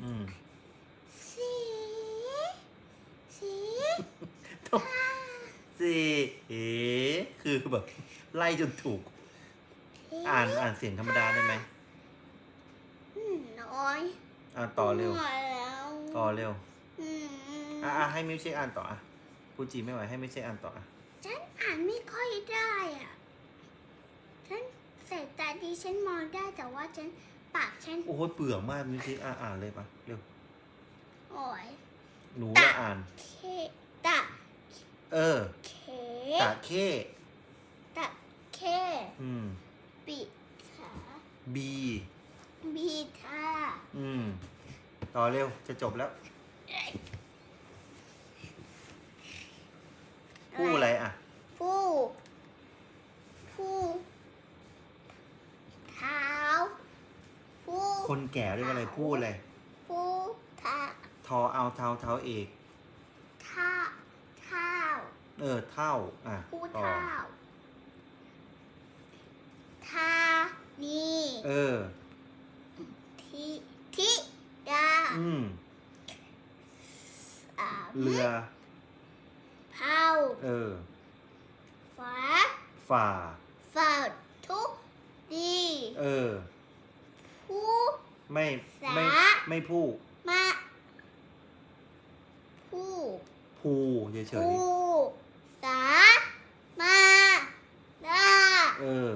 อืมสีสีต้องสี่เอคือแบบไล่จนถูก อ่านอ่านเสียงธรรมดาได้ไหมอืมน้อยอ่านต่อเร็วน้อยแล้วต่อเร็วอืมอะอะให้มิวเชคอ่านต่ออะพูดจีไม่ไหวให้มิวเชคอ่านต่ออะฉันอ่านไม่ค่อยได้อะฉันสายตาดีฉันมองได้แต่ว่าฉัน ปากฉัน โอ้โหเบื่อมากมิวเชคอะอ่านเลยปะเร็วโอ้ยหนูตะว่าอ่าน เคตะเออเคตะเข้ตะเคอืมปิขาบีบีทาอืมต่อเร็วจะจบแล้ว ผู้อะไรอะ ผู้ผู้เท้าผู้ คนแก่เรียกว่าอะไรผู้อะไรผู้ทาทอเอาเท้าเท้าเอกท่าเท้าเออเท่าอะผู้ต่อเท้าทานีเออ ทิทิดาอืมสามเรือ เผาเออฝาฝ่า ฝาทุกดี เออผู้ ไม่ไม่สาไม่ผู้มาผู้ภูเฉยผู้สามาดาๆเออ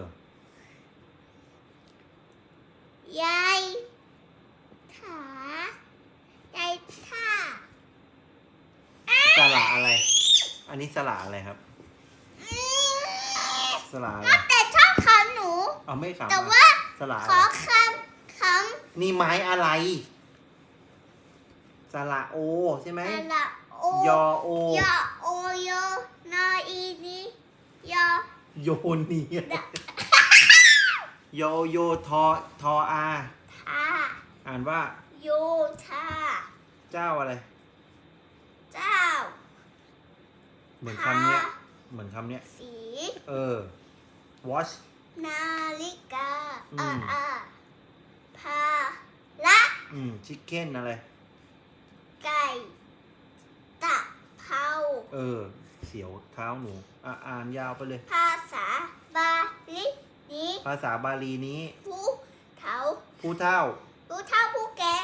ยายขายายท่าสระอะไร อันนี้สระอะไรครับสระอะไรแต่ชอบคำหนูเอาไม่ขำแต่อะว่าสระขอะอไรคำค นี่ไม้อะไร สระโอ ใช่ไหมำอะไรโอยอโอ ยอโอยนออีนียอโยนีโยโยทอทออา ทาอ่านว่าโยธาเจ้าอะไร เจ้าเหมือนคำเนี้ย เหมือนคำเนี้ย สี เออ watch นาฬิกาอือามอา พาละอืม chicken อะไร ไก่ตะเภาเออ เสียวเท้าหนู อะอ่านยาวไปเลย ภาษาบาลีนี้ภาษาบาลีนี้ ผู้เฒ่าผู้เท่า ผู้เฒ่าผู้แก่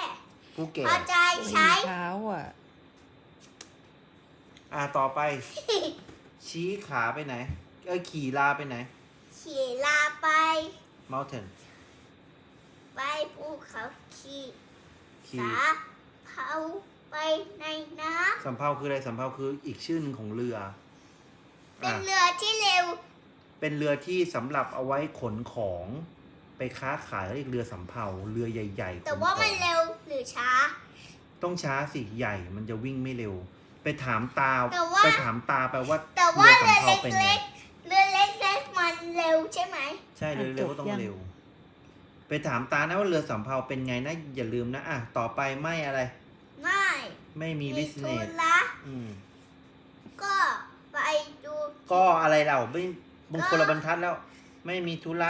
ผู้แก่ พอใจไม่ใช้มีเท้าอะ อะต่อไป ชี้ขาไปไหน เออขี่ลาไปไหน ขี่ลาไป mountain ไปภูเขาขี่ขี่ สาเผาไปในน้สำเภาคืออะไรสำเภาคืออีกชื่อหนึ่งของเรือำเป็นอะเรือที่เร็วเป็นเรือที่สำหรับเอาไว้ขนของไปค้าขายเรียกเรือสำเภาเรือใหญ่ๆแต่ขนว่าของมันเร็วหรือช้า ต้องช้าสิใหญ่มันจะวิ่งไม่เร็ว ไปถามตาแต่ว่า ไปถามตาไปว่าแต่ว่าเรือเรือสำเภาเป็นไงเล็กๆเรือเล็กๆมันเร็วใช่ไหม ใช่เรือเร็วก็ต้องจบยังเร็ว ไปถามตานะว่าเรือสำเภาเป็นไงนะ อย่าลืมนะ อะ ต่อไปไม่อะไร ไม่ไม่มีบิสเนธุสระอืม ก็ไปดู ก็อะไรเราไม่มึงคนละบรรทัดแล้ว ไม่มีธุระ